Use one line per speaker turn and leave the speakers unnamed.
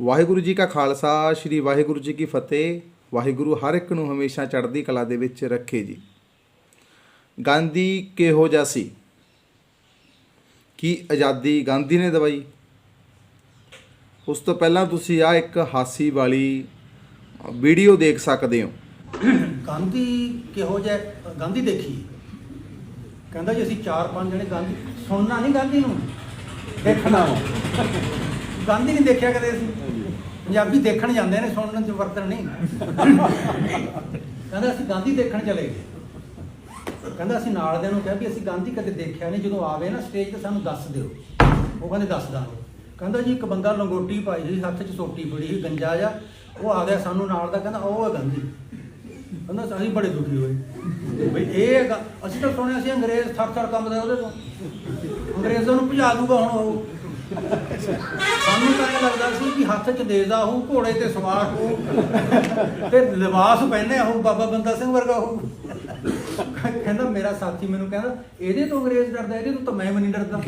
ਵਾਹਿਗੁਰੂ ਜੀ ਕਾ ਖਾਲਸਾ, ਸ੍ਰੀ ਵਾਹਿਗੁਰੂ ਜੀ ਕੀ ਫਤਿਹ। ਵਾਹਿਗੁਰੂ ਹਰ ਇੱਕ ਨੂੰ ਹਮੇਸ਼ਾ ਚੜ੍ਹਦੀ ਕਲਾ ਦੇ ਵਿੱਚ ਰੱਖੇ ਜੀ। ਗਾਂਧੀ ਕਿਹੋ ਜਿਹਾ ਸੀ? ਕੀ ਆਜ਼ਾਦੀ ਗਾਂਧੀ ਨੇ ਦਵਾਈ? ਉਸ ਤੋਂ ਪਹਿਲਾਂ ਤੁਸੀਂ ਆ ਇੱਕ ਹਾਸੀ ਵਾਲੀ ਵੀਡੀਓ ਦੇਖ ਸਕਦੇ ਹੋ।
ਗਾਂਧੀ ਕਿਹੋ ਜਿਹਾ ਗਾਂਧੀ ਦੇਖੀ। ਕਹਿੰਦਾ ਜੀ ਅਸੀਂ ਚਾਰ ਪੰਜ ਜਣੇ ਗਾਂਧੀ ਸੁਣਨਾ ਨਹੀਂ ਗਾਂਧੀ ਨੂੰ? ਦੇਖਣਾ ਗਾਂਧੀ ਨਹੀਂ ਦੇਖਿਆ ਕਦੇ ਅਸੀਂ? ਪੰਜਾਬੀ ਦੇਖਣ ਜਾਂਦੇ ਨੇ, ਸੁਣਨ ਚ ਵਰਤਣ ਨਹੀਂ। ਕਹਿੰਦਾ ਅਸੀਂ ਗਾਂਧੀ ਦੇਖਣ ਚਲੇ ਗਏ। ਕਹਿੰਦਾ ਅਸੀਂ ਨਾਲ ਦੇ ਨੂੰ ਕਿਹਾ ਵੀ ਅਸੀਂ ਗਾਂਧੀ ਕਦੇ ਦੇਖਿਆ ਨਹੀਂ, ਜਦੋਂ ਆਵੇ ਨਾ ਸਟੇਜ ਤੇ ਸਾਨੂੰ ਦੱਸ ਦਿਓ। ਉਹ ਕਹਿੰਦੇ ਦੱਸ ਦਾਂਗੇ। ਕਹਿੰਦਾ ਜੀ ਇੱਕ ਬੰਦਾ ਲੰਗੋਟੀ ਪਾਈ ਸੀ, ਹੱਥ 'ਚ ਸੋਟੀ ਫੜੀ ਸੀ, ਗੰਜਾ ਜਾ ਉਹ ਆ ਗਿਆ ਸਾਨੂੰ ਨਾਲ ਦਾ, ਕਹਿੰਦਾ ਉਹ ਹੈ ਗਾਂਧੀ। ਕਹਿੰਦਾ ਅਸੀਂ ਬੜੇ ਦੁਖੀ ਹੋਏ। ਬਈ ਇਹ ਗ- ਅਸੀਂ ਤਾਂ ਸੁਣਿਆ ਸੀ ਅੰਗਰੇਜ਼ ਥਰ ਥਰ ਕੰਬਦੇ ਉਹਦੇ ਤੋਂ। ਅੰਗਰੇਜ਼ਾਂ ਨੂੰ ਭਜਾ ਦੂਗਾ ਹੁਣ ਉਹ। ਸਾਨੂੰ ਲੱਗਦਾ ਸੀ ਕਿ ਹੱਥ 'ਚ ਦੇਦਾ ਉਹ ਘੋੜੇ ਤੇ ਸਵਾਰ ਹੋ ਤੇ ਲਿਬਾਸ ਪਹਿਨਿਆ ਉਹ ਬਾਬਾ ਬੰਦਾ ਸਿੰਘ ਵਰਗਾ ਉਹ ਕਹਿੰਦਾ ਮੇਰਾ ਸਾਥੀ ਮੈਨੂੰ ਕਹਿੰਦਾ, ਇਹਦੇ ਤੋਂ ਅੰਗਰੇਜ਼ ਡਰਦਾ, ਇਹਦੇ ਤੋਂ ਤਾਂ ਮੈਂ ਵੀ ਨਹੀਂ ਡਰਦਾ।